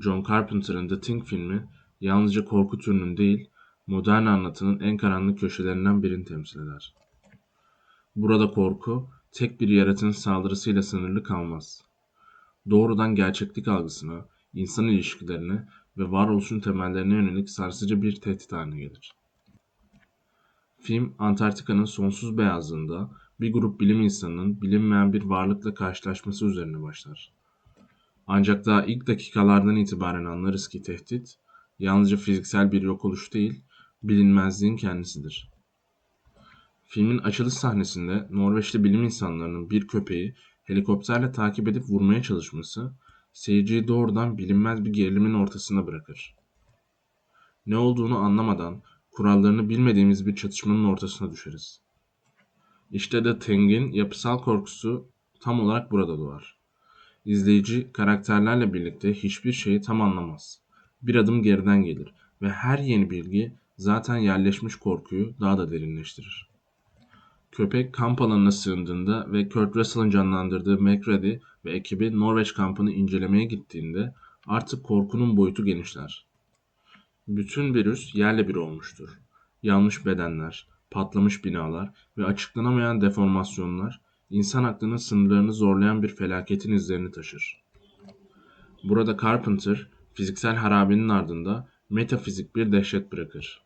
John Carpenter'ın The Thing filmi yalnızca korku türünün değil, modern anlatının en karanlık köşelerinden birini temsil eder. Burada korku tek bir yaratığın saldırısıyla sınırlı kalmaz. Doğrudan gerçeklik algısına, insan ilişkilerine ve varoluşun temellerine yönelik sarsıcı bir tehdit haline gelir. Film Antarktika'nın sonsuz beyazlığında bir grup bilim insanının bilinmeyen bir varlıkla karşılaşması üzerine başlar. Ancak daha ilk dakikalardan itibaren anlarız ki tehdit yalnızca fiziksel bir yok oluş değil, bilinmezliğin kendisidir. Filmin açılış sahnesinde Norveçli bilim insanlarının bir köpeği helikopterle takip edip vurmaya çalışması seyirciyi doğrudan bilinmez bir gerilimin ortasına bırakır. Ne olduğunu anlamadan kurallarını bilmediğimiz bir çatışmanın ortasına düşeriz. İşte The Thing'in yapısal korkusu tam olarak burada doğar. İzleyici karakterlerle birlikte hiçbir şeyi tam anlamaz. Bir adım geriden gelir ve her yeni bilgi zaten yerleşmiş korkuyu daha da derinleştirir. Köpek kamp alanına sığındığında ve Kurt Russell'ın canlandırdığı McReady ve ekibi Norveç kampını incelemeye gittiğinde artık korkunun boyutu genişler. Bütün virüs yerle bir olmuştur. Yanlış bedenler, patlamış binalar ve açıklanamayan deformasyonlar insan aklının sınırlarını zorlayan bir felaketin izlerini taşır. Burada Carpenter fiziksel harabenin ardında metafizik bir dehşet bırakır.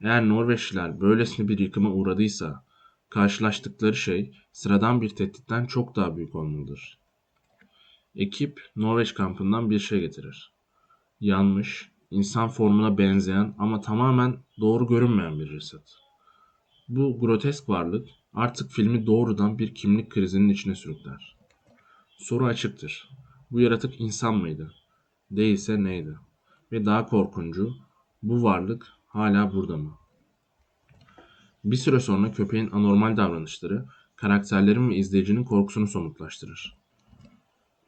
Eğer Norveçliler böylesine bir yıkıma uğradıysa karşılaştıkları şey sıradan bir tehditten çok daha büyük olmalıdır. Ekip Norveç kampından bir şey getirir. Yanmış, insan formuna benzeyen ama tamamen doğru görünmeyen bir ceset. Bu grotesk varlık artık filmi doğrudan bir kimlik krizinin içine sürükler. Soru açıktır. Bu yaratık insan mıydı? Değilse neydi? Ve daha korkuncu, bu varlık hala burada mı? Bir süre sonra köpeğin anormal davranışları karakterlerin ve izleyicinin korkusunu somutlaştırır.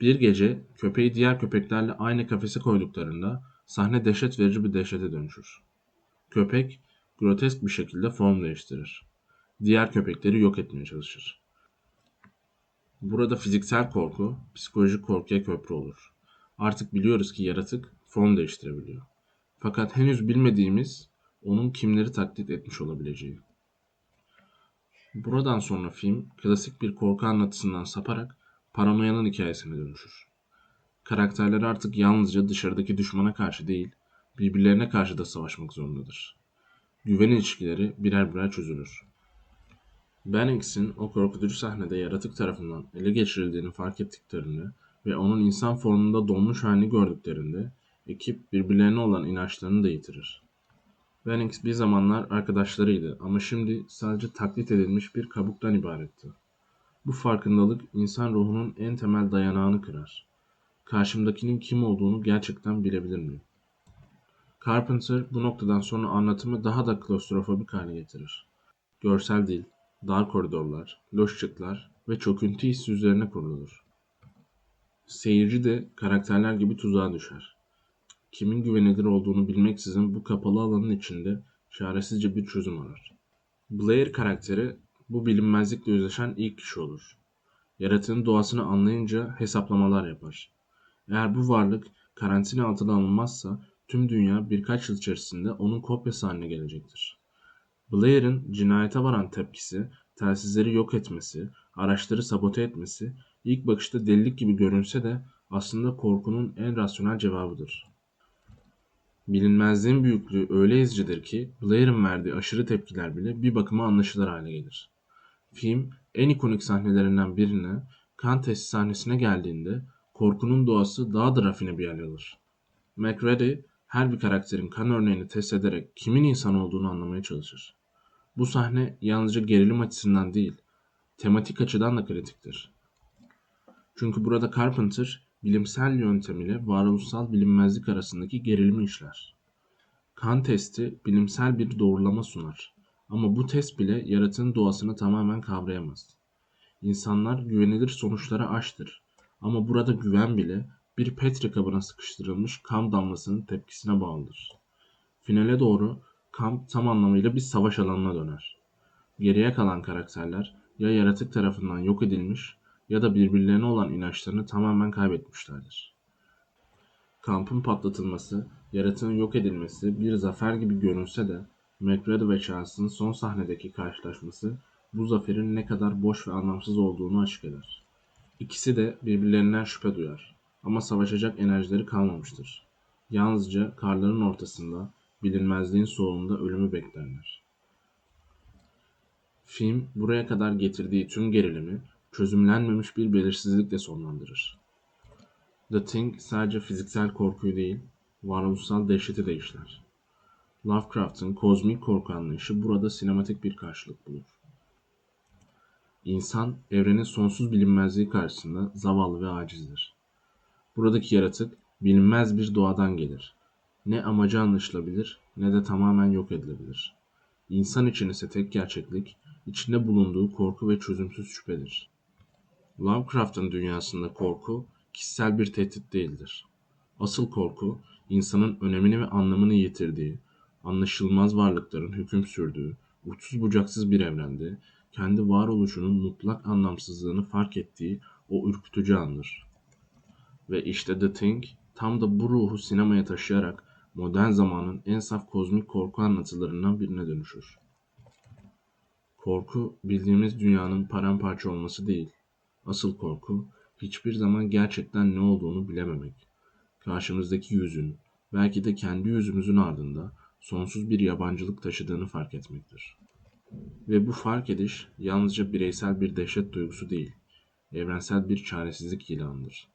Bir gece köpeği diğer köpeklerle aynı kafese koyduklarında sahne dehşet verici bir dehşete dönüşür. Köpek grotesk bir şekilde form değiştirir. Diğer köpekleri yok etmeye çalışır. Burada fiziksel korku, psikolojik korkuya köprü olur. Artık biliyoruz ki yaratık form değiştirebiliyor. Fakat henüz bilmediğimiz onun kimleri taklit etmiş olabileceği. Buradan sonra film klasik bir korku anlatısından saparak paranoyanın hikayesine dönüşür. Karakterler artık yalnızca dışarıdaki düşmana karşı değil, birbirlerine karşı da savaşmak zorundadır. Güven ilişkileri birer birer çözülür. Bannings'in o korkutucu sahnede yaratık tarafından ele geçirildiğini fark ettiklerinde ve onun insan formunda donmuş halini gördüklerinde ekip birbirlerine olan inançlarını da yitirir. Bennings bir zamanlar arkadaşlarıydı ama şimdi sadece taklit edilmiş bir kabuktan ibaretti. Bu farkındalık insan ruhunun en temel dayanağını kırar. Karşımdakinin kim olduğunu gerçekten bilebilir miyim? Carpenter bu noktadan sonra anlatımı daha da klostrofobik hale getirir. Görsel değil, dar koridorlar, loşçuklar ve çöküntü hissi üzerine kurulur. Seyirci de karakterler gibi tuzağa düşer. Kimin güvenilir olduğunu bilmeksizin bu kapalı alanın içinde çaresizce bir çözüm arar. Blair karakteri bu bilinmezlikle yüzleşen ilk kişi olur. Yaratığın doğasını anlayınca hesaplamalar yapar. Eğer bu varlık karantina altına alınmazsa tüm dünya birkaç yıl içerisinde onun kopyası haline gelecektir. Blair'in cinayete varan tepkisi, telsizleri yok etmesi, araçları sabote etmesi ilk bakışta delilik gibi görünse de aslında korkunun en rasyonel cevabıdır. Bilinmezliğin büyüklüğü öyle ezicidir ki Blair'in verdiği aşırı tepkiler bile bir bakıma anlaşılır hale gelir. Film en ikonik sahnelerinden birine kan testi sahnesine geldiğinde korkunun doğası daha da rafine bir yer alır. McReady her bir karakterin kan örneğini test ederek kimin insan olduğunu anlamaya çalışır. Bu sahne yalnızca gerilim açısından değil, tematik açıdan da kritiktir. Çünkü burada Carpenter bilimsel yöntem ile varoluşsal bilinmezlik arasındaki gerilimi işler. Kan testi bilimsel bir doğrulama sunar. Ama bu test bile yaratığın doğasını tamamen kavrayamaz. İnsanlar güvenilir sonuçlara açtır. Ama burada güven bile bir petri kabına sıkıştırılmış kan damlasının tepkisine bağlıdır. Finale doğru kamp tam anlamıyla bir savaş alanına döner. Geriye kalan karakterler ya yaratık tarafından yok edilmiş ya da birbirlerine olan inançlarını tamamen kaybetmişlerdir. Kampın patlatılması, yaratığın yok edilmesi bir zafer gibi görünse de McGrady ve Charles'ın son sahnedeki karşılaşması bu zaferin ne kadar boş ve anlamsız olduğunu açık eder. İkisi de birbirlerinden şüphe duyar ama savaşacak enerjileri kalmamıştır. Yalnızca karların ortasında, bilinmezliğin soğuğunda ölümü beklerler. Film buraya kadar getirdiği tüm gerilimi çözümlenmemiş bir belirsizlikle sonlandırır. The Thing sadece fiziksel korkuyu değil, varoluşsal dehşeti de işler. Lovecraft'ın kozmik korku anlayışı burada sinematik bir karşılık bulur. İnsan, evrenin sonsuz bilinmezliği karşısında zavallı ve acizdir. Buradaki yaratık, bilinmez bir doğadan gelir. Ne amacı anlaşılabilir, ne de tamamen yok edilebilir. İnsan için ise tek gerçeklik, içinde bulunduğu korku ve çözümsüz şüphedir. Lovecraft'ın dünyasında korku, kişisel bir tehdit değildir. Asıl korku, insanın önemini ve anlamını yitirdiği, anlaşılmaz varlıkların hüküm sürdüğü, uçsuz bucaksız bir evrende kendi varoluşunun mutlak anlamsızlığını fark ettiği o ürkütücü andır. Ve işte The Thing tam da bu ruhu sinemaya taşıyarak modern zamanın en saf kozmik korku anlatılarından birine dönüşür. Korku bildiğimiz dünyanın paramparça olması değil. Asıl korku hiçbir zaman gerçekten ne olduğunu bilememek. Karşımızdaki yüzün, belki de kendi yüzümüzün ardında sonsuz bir yabancılık taşıdığını fark etmektir. Ve bu fark ediş yalnızca bireysel bir dehşet duygusu değil, evrensel bir çaresizlik ilanıdır.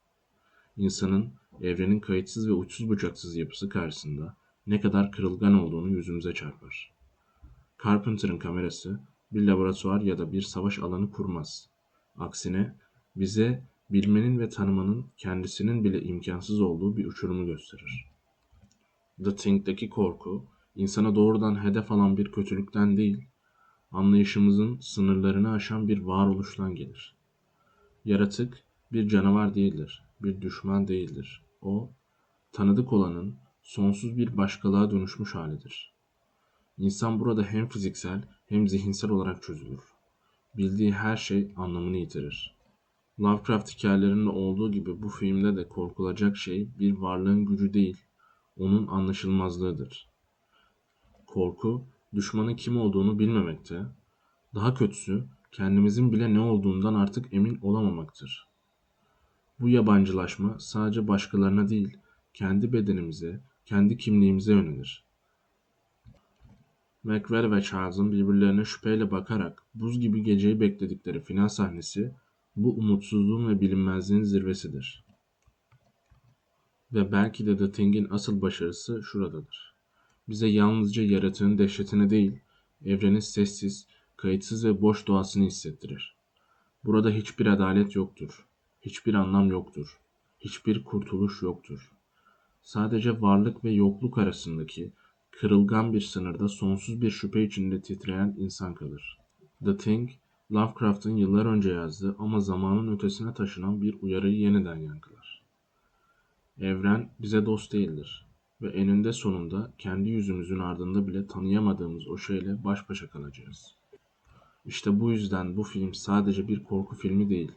İnsanın evrenin kayıtsız ve uçsuz bucaksız yapısı karşısında ne kadar kırılgan olduğunu yüzümüze çarpar. Carpenter'ın kamerası bir laboratuvar ya da bir savaş alanı kurmaz. Aksine bize bilmenin ve tanımanın kendisinin bile imkansız olduğu bir uçurumu gösterir. The Thing'deki korku, insana doğrudan hedef alan bir kötülükten değil, anlayışımızın sınırlarını aşan bir varoluştan gelir. Yaratık bir canavar değildir, bir düşman değildir. O, tanıdık olanın sonsuz bir başkalığa dönüşmüş halidir. İnsan burada hem fiziksel hem zihinsel olarak çözülür. Bildiği her şey anlamını yitirir. Lovecraft hikayelerinde olduğu gibi bu filmde de korkulacak şey bir varlığın gücü değil, onun anlaşılmazlığıdır. Korku, düşmanın kim olduğunu bilmemekte, daha kötüsü kendimizin bile ne olduğundan artık emin olamamaktır. Bu yabancılaşma sadece başkalarına değil, kendi bedenimize, kendi kimliğimize yönelir. Macbeth ve Charles'ın birbirlerine şüpheyle bakarak buz gibi geceyi bekledikleri final sahnesi bu umutsuzluğun ve bilinmezliğin zirvesidir. Ve belki de The Thing'in asıl başarısı şuradadır. Bize yalnızca yaratığın dehşetini değil, evrenin sessiz, kayıtsız ve boş doğasını hissettirir. Burada hiçbir adalet yoktur. Hiçbir anlam yoktur. Hiçbir kurtuluş yoktur. Sadece varlık ve yokluk arasındaki kırılgan bir sınırda sonsuz bir şüphe içinde titreyen insan kalır. The Thing, Lovecraft'ın yıllar önce yazdığı ama zamanın ötesine taşınan bir uyarıyı yeniden yankılar. Evren bize dost değildir ve eninde sonunda kendi yüzümüzün ardında bile tanıyamadığımız o şeyle baş başa kalacağız. İşte bu yüzden bu film sadece bir korku filmi değil,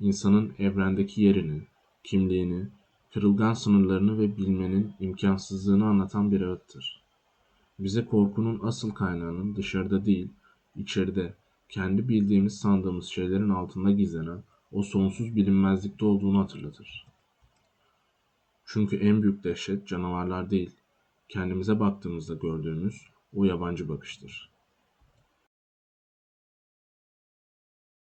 insanın evrendeki yerini, kimliğini, kırılgan sınırlarını ve bilmenin imkansızlığını anlatan bir ağıttır. Bize korkunun asıl kaynağının dışarıda değil, içeride, kendi bildiğimiz sandığımız şeylerin altında gizlenen o sonsuz bilinmezlikte olduğunu hatırlatır. Çünkü en büyük dehşet canavarlar değil, kendimize baktığımızda gördüğümüz o yabancı bakıştır.